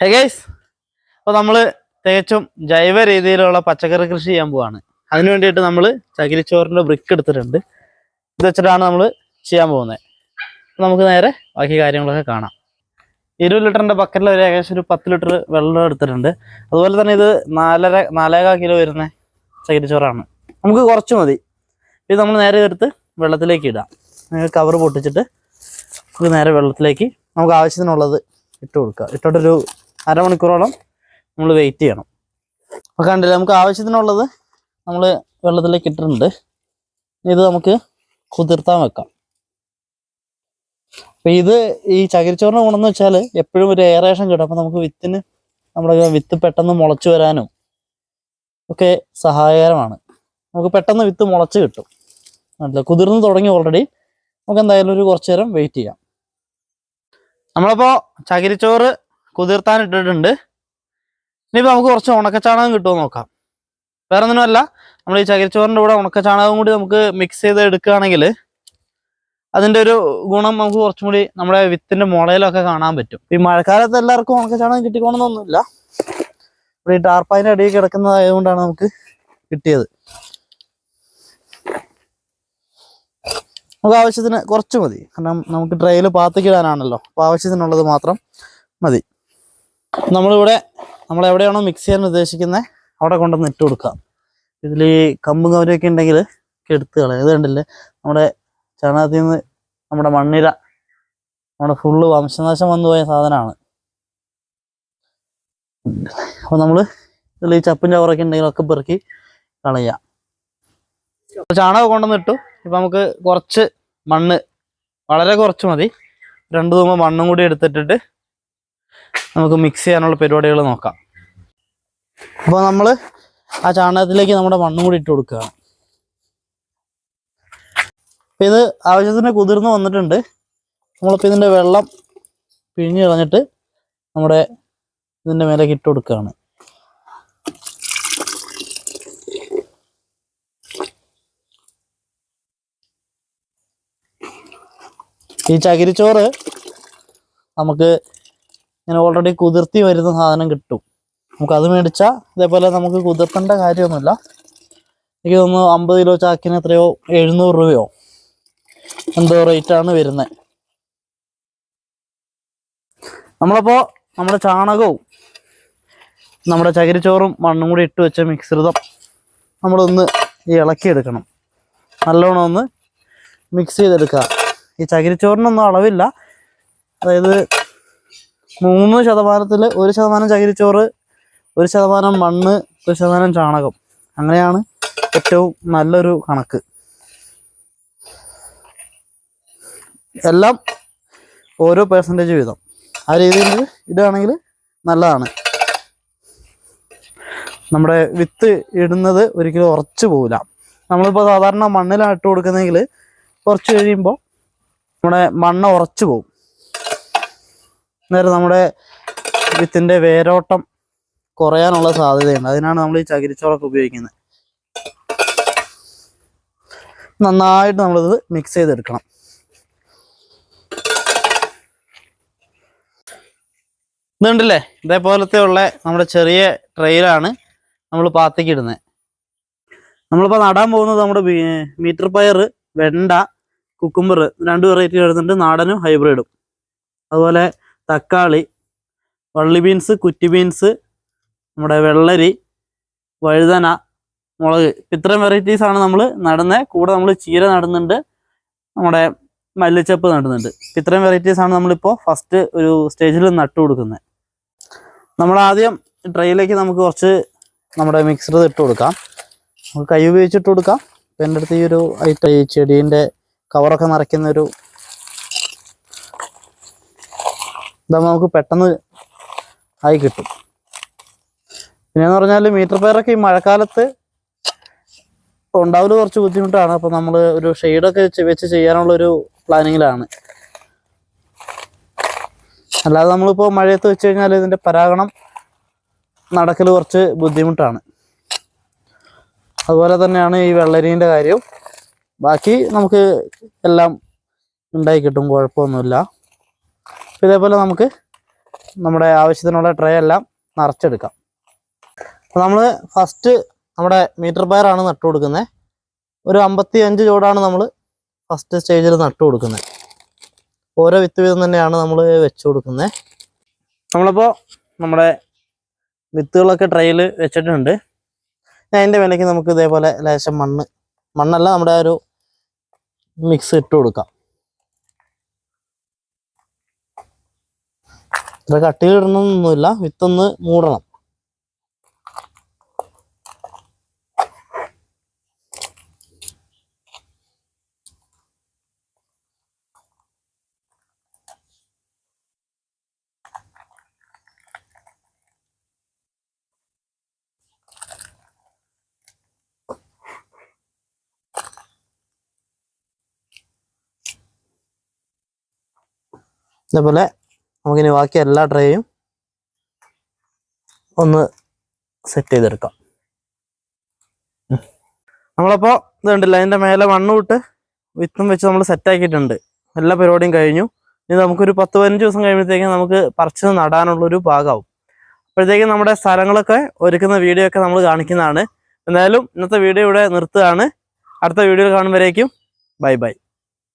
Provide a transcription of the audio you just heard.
Hey guys അപ്പോൾ നമ്മൾ തികച്ചും ജൈവ രീതിയിലുള്ള പച്ചക്കറി കൃഷി ചെയ്യാൻ പോവാണ്. അതിന് വേണ്ടിയിട്ട് നമ്മൾ ചകിരിച്ചോറിന്റെ ബ്രിക്ക് എടുത്തിട്ടുണ്ട്. ഇത് വെച്ചിട്ടാണ് നമ്മൾ ചെയ്യാൻ പോകുന്നത്. നമുക്ക് നേരെ ബാക്കി കാര്യങ്ങളൊക്കെ കാണാം. ഇരുപത് ലിറ്ററിന്റെ ബക്കറ്റിൽ ഒരു ഏകദേശം ഒരു പത്ത് ലിറ്റർ വെള്ളം എടുത്തിട്ടുണ്ട്. അതുപോലെ തന്നെ ഇത് നാലര നാലേകാ കിലോ വരുന്ന ചകിരിച്ചോറാണ്. നമുക്ക് കുറച്ച് മതി. ഇത് നമ്മൾ നേരെ എടുത്ത് വെള്ളത്തിലേക്ക് ഇടാം. കവർ പൊട്ടിച്ചിട്ട് നമുക്ക് നേരെ വെള്ളത്തിലേക്ക് നമുക്ക് ആവശ്യത്തിനുള്ളത് ഇട്ട് കൊടുക്കുക ഇട്ടിട്ടൊരു അരമണിക്കൂറോളം നമ്മൾ വെയിറ്റ് ചെയ്യണം. അപ്പോൾ കണ്ടില്ല നമുക്ക് ആവശ്യത്തിനുള്ളത് നമ്മൾ വെള്ളത്തിലേക്ക് ഇട്ടിട്ടുണ്ട്. ഇത് നമുക്ക് കുതിർത്താൻ വെക്കാം. അപ്പം ഇത് ഈ ചകിരിച്ചോറിന് ഗുണമെന്ന് വെച്ചാൽ എപ്പോഴും ഒരു എയറേഷൻ കിട്ടും. അപ്പം നമുക്ക് വിത്തിന് നമ്മുടെ വിത്ത് പെട്ടെന്ന് മുളച്ചു വരാനും ഒക്കെ സഹായകരമാണ്. നമുക്ക് പെട്ടെന്ന് വിത്ത് മുളച്ച് കിട്ടും. അല്ല കുതിർന്ന് തുടങ്ങി ഓൾറെഡി നമുക്ക് എന്തായാലും ഒരു കുറച്ച് നേരം വെയിറ്റ് ചെയ്യാം. നമ്മളിപ്പോൾ ചകിരിച്ചോറ് കുതിർത്താൻ ഇട്ടിട്ടുണ്ട്. ഇനിയിപ്പോൾ നമുക്ക് കുറച്ച് ഉണക്കച്ചാണകം കിട്ടുമോ നോക്കാം. വേറെ ഒന്നുമല്ല നമ്മൾ ഈ ചകിരിച്ചോറിന്റെ കൂടെ ഉണക്കച്ചാണകം കൂടി നമുക്ക് മിക്സ് ചെയ്ത് എടുക്കുകയാണെങ്കിൽ അതിന്റെ ഒരു ഗുണം നമുക്ക് കുറച്ചും കൂടി നമ്മുടെ വിത്തിന്റെ മുളയിലൊക്കെ കാണാൻ പറ്റും. ഈ മഴക്കാലത്ത് എല്ലാവർക്കും ഉണക്കച്ചാണകം കിട്ടിക്കോണമെന്നൊന്നുമില്ല ഇവിടെ ഈ ടാർപ്പായിന്റെ അടിയിൽ കിടക്കുന്നതായതുകൊണ്ടാണ് നമുക്ക് കിട്ടിയത്. നമുക്ക് ആവശ്യത്തിന് കുറച്ച് മതി. കാരണം നമുക്ക് ട്രെയിൽ പാത്തിക്കിടാനാണല്ലോ. അപ്പോൾ ആവശ്യത്തിനുള്ളത് മാത്രം മതി. നമ്മളിവിടെ നമ്മൾ എവിടെയാണോ മിക്സ് ചെയ്യാൻ ഉദ്ദേശിക്കുന്നത് അവിടെ കൊണ്ടുവന്ന് ഇട്ട് കൊടുക്കാം ഇതിൽ കമ്പും കവരൊക്കെ ഉണ്ടെങ്കിൽ എടുത്ത് കളയാം. ഇത് കണ്ടില്ലേ? നമ്മുടെ ചാണകത്തിൽ നിന്ന് നമ്മുടെ മണ്ണിര നമ്മുടെ ഫുള്ള് വംശനാശം വന്നു പോയ സാധനമാണ്. അപ്പോൾ നമ്മൾ ഇതിൽ ഈ ചപ്പും ചവറൊക്കെ ഉണ്ടെങ്കിൽ ഒക്കെ പെറുക്കി കളയാം. ചാണകം കൊണ്ടുവന്നിട്ടു ഇപ്പം നമുക്ക് കുറച്ച് മണ്ണ് വളരെ കുറച്ച് മതി. രണ്ട് തൂമ്പ് മണ്ണും കൂടി എടുത്തിട്ടിട്ട് നമുക്ക് മിക്സ് ചെയ്യാനുള്ള പരിപാടികൾ നോക്കാം. അപ്പോൾ നമ്മൾ ആ ചാണകത്തിലേക്ക് നമ്മുടെ മണ്ണും കൂടി ഇട്ട് കൊടുക്കുകയാണ്. ഇത് ആവശ്യത്തിന് കുതിർന്ന് വന്നിട്ടുണ്ട്. നമ്മളിപ്പോൾ ഇതിന്റെ വെള്ളം പിഴിഞ്ഞ് കളഞ്ഞിട്ട് നമ്മുടെ ഇതിന്റെ മേലേക്ക് ഇട്ട് കൊടുക്കുകയാണ്. ഈ ചകിരിച്ചോറ് നമുക്ക് ഇങ്ങനെ ഓൾറെഡി കുതിർത്തി വരുന്ന സാധനം കിട്ടും. നമുക്ക് അത് മേടിച്ചാൽ ഇതേപോലെ നമുക്ക് കുതിർത്തേണ്ട കാര്യമൊന്നുമില്ല. എനിക്ക് തോന്നുന്നു അമ്പത് കിലോ ചാക്കിന് എത്രയോ? എഴുന്നൂറ് രൂപയോ? എന്തോ റേറ്റാണ് വരുന്നത് നമ്മളപ്പോൾ നമ്മുടെ ചാണകവും നമ്മുടെ ചകിരിച്ചോറും മണ്ണും കൂടി ഇട്ട് വെച്ച മിശ്രിതം നമ്മളൊന്ന് ഇളക്കിയെടുക്കണം. നല്ലോണം ഒന്ന് മിക്സ് ചെയ്തെടുക്കുക. ഈ ചകിരിച്ചോറിനൊന്നും അളവില്ല. അതായത് മൂന്ന് ശതമാനത്തിൽ ഒരു ശതമാനം ചകിരിച്ചോറ് ഒരു ശതമാനം മണ്ണ് ഒരു ശതമാനം ചാണകം. അങ്ങനെയാണ് ഏറ്റവും നല്ലൊരു കണക്ക്. എല്ലാം ഓരോ പേഴ്സന്റേജ് വീതം. ആ രീതിയിൽ ഇടുകയാണെങ്കിൽ നല്ലതാണ്. നമ്മുടെ വിത്ത് ഇടുന്നത് ഒരിക്കലും ഉറച്ചു പോവില്ല. നമ്മളിപ്പോൾ സാധാരണ മണ്ണിലാണ് ഇട്ട് കൊടുക്കുന്നതെങ്കിൽ കുറച്ച് കഴിയുമ്പോൾ നമ്മുടെ മണ്ണ് ഉറച്ചു പോകും നേരെ നമ്മുടെ വിത്തിന്റെ വേരോട്ടം കുറയാനുള്ള സാധ്യതയുണ്ട്. അതിനാണ് നമ്മൾ ഈ ചകിരിച്ചോറൊക്കെ ഉപയോഗിക്കുന്നത്. നന്നായിട്ട് നമ്മളിത് മിക്സ് ചെയ്തെടുക്കണം. ഇതുണ്ടല്ലേ? ഇതേപോലത്തെ ഉള്ള നമ്മുടെ ചെറിയ ട്രെയിലാണ് നമ്മൾ പാത്തേക്ക് ഇടുന്നത്. നമ്മളിപ്പോൾ നടാൻ പോകുന്നത് നമ്മുടെ മീറ്റർ പയർ വെണ്ട കുക്കുംബർ രണ്ട് വെറൈറ്റി വരുന്നുണ്ട്. നാടനും ഹൈബ്രിഡും അതുപോലെ തക്കാളി വള്ളി ബീൻസ് കുറ്റി ബീൻസ് നമ്മുടെ വെള്ളരി വഴുതന മുളക്. ഇത്രയും വെറൈറ്റീസാണ് നമ്മൾ നടുന്നത് കൂടെ നമ്മൾ ചീര നടുന്നുണ്ട്. നമ്മുടെ മല്ലിച്ചപ്പ് നടുന്നുണ്ട്. ഇത്രയും വെറൈറ്റീസാണ് നമ്മളിപ്പോൾ ഫസ്റ്റ് ഒരു സ്റ്റേജിൽ നട്ടു കൊടുക്കുന്നത് നമ്മൾ ആദ്യം ട്രെയിലേക്ക് നമുക്ക് കുറച്ച് നമ്മുടെ മിക്സർ ഇട്ട് കൊടുക്കാം. നമുക്ക് കൈ ഉപയോഗിച്ചിട്ട് കൊടുക്കാം. എന്റെ അടുത്ത് ഈ ഒരു ഐറ്റം ഈ ചെടീന്റെ കവറൊക്കെ നിറയ്ക്കുന്ന ഒരു ഇതാകുമ്പോൾ നമുക്ക് പെട്ടെന്ന് ആയി കിട്ടും. പിന്നെയെന്ന് പറഞ്ഞാൽ മീറ്റർ പയറൊക്കെ ഈ മഴക്കാലത്ത് ഉണ്ടാവില്ല കുറച്ച് ബുദ്ധിമുട്ടാണ്. അപ്പോൾ നമ്മൾ ഒരു ഷെയ്ഡൊക്കെ വെച്ച് ചെയ്യാനുള്ളൊരു പ്ലാനിങ്ങിലാണ്. അല്ലാതെ നമ്മളിപ്പോൾ മഴയത്ത് വെച്ച് കഴിഞ്ഞാൽ ഇതിന്റെ പരാഗണം നടക്കൽ കുറച്ച് ബുദ്ധിമുട്ടാണ്. അതുപോലെ തന്നെയാണ് ഈ വെള്ളരീന്റെ കാര്യവും ബാക്കി നമുക്ക് എല്ലാം ഉണ്ടായി കിട്ടും കുഴപ്പമൊന്നുമില്ല. ഇതേപോലെ നമുക്ക് നമ്മുടെ ആവശ്യത്തിനുള്ള ട്രേ എല്ലാം നിറച്ചെടുക്കാം. അപ്പോൾ നമ്മൾ ഫസ്റ്റ് നമ്മുടെ മീറ്റർ പയറാണ് നട്ടു കൊടുക്കുന്നത് ഒരു അമ്പത്തി അഞ്ച് ചൂടാണ് നമ്മൾ ഫസ്റ്റ് സ്റ്റേജിൽ നട്ടു കൊടുക്കുന്നത് ഓരോ വിത്ത് വീതം തന്നെയാണ് നമ്മൾ വെച്ച് കൊടുക്കുന്നത് നമ്മളിപ്പോൾ നമ്മുടെ വിത്തുകളൊക്കെ ട്രെയിൽ വെച്ചിട്ടുണ്ട്. അതിന്റെ വിലയ്ക്ക് നമുക്ക് ഇതേപോലെ ലേശം മണ്ണ് മണ്ണല്ല നമ്മുടെ ഒരു മിക്സ് ഇട്ട് കൊടുക്കാം. ഇത്ര കട്ടിയിടണമെന്നൊന്നുമില്ല വിത്തൊന്ന് മൂടണം. ഇതേപോലെ നമുക്കിനി ബാക്കി എല്ലാ ട്രേയും ഒന്ന് സെറ്റ് ചെയ്തെടുക്കാം. നമ്മളപ്പോൾ നമ്മളപ്പോ ഇത് കണ്ടില്ല അതിന്റെ മേലെ മണ്ണ് വിട്ട് വിത്തും വെച്ച് നമ്മൾ സെറ്റ് ആക്കിയിട്ടുണ്ട്. എല്ലാ പരിപാടിയും കഴിഞ്ഞു. ഇനി നമുക്കൊരു പത്ത് പതിനഞ്ച് ദിവസം കഴിയുമ്പോഴത്തേക്കും നമുക്ക് പറിച്ച് നടാനുള്ളൊരു ഭാഗമാവും. അപ്പോഴത്തേക്കും നമ്മുടെ സ്ഥലങ്ങളൊക്കെ ഒരുക്കുന്ന വീഡിയോ ഒക്കെ നമ്മൾ കാണിക്കുന്നതാണ്. എന്തായാലും ഇന്നത്തെ വീഡിയോ ഇവിടെ നിർത്തുകയാണ്. അടുത്ത വീഡിയോയിൽ കാണുമ്പോഴേക്കും ബൈ ബൈ.